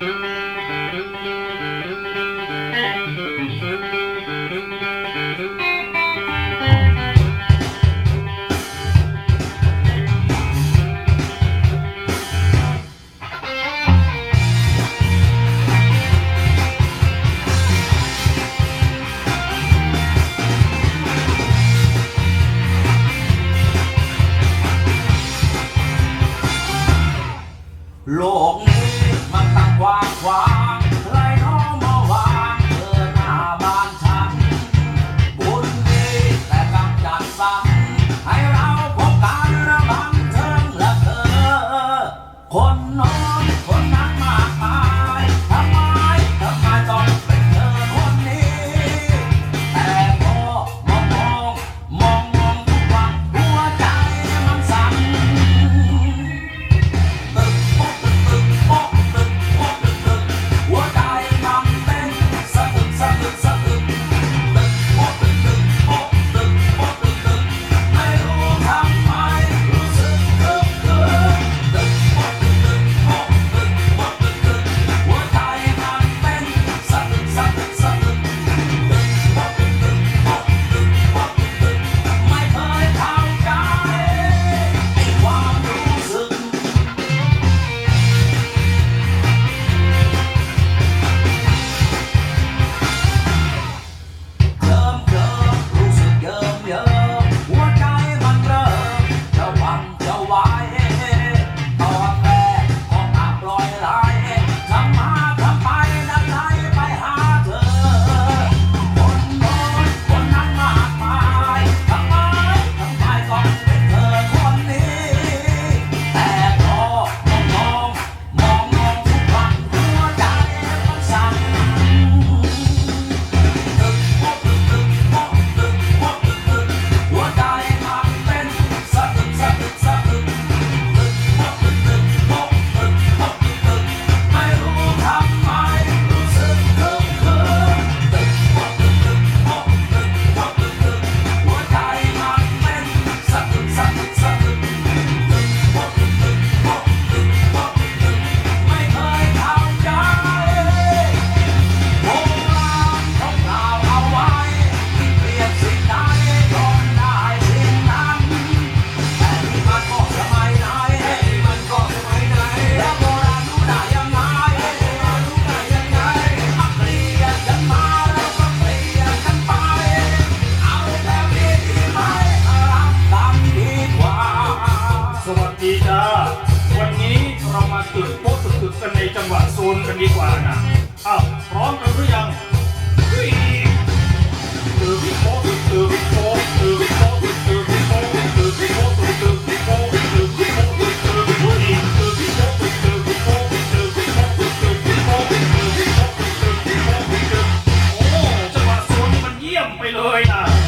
โบุกันดีกว่านะอ้าวพร้อมกันหรือยังตื่นวิโคตื่นวิโคตื่นวิโคตื่นวิโคตื่นวิโคตื่นวิโคตื่นวิโคตื่นวิโคตื่นวิโคตื่ตื่นวิโคตื่ตื่นวิโคตื่ตื่นโอ้จังหวะโซนมันเยี่ยมไปเลยนะ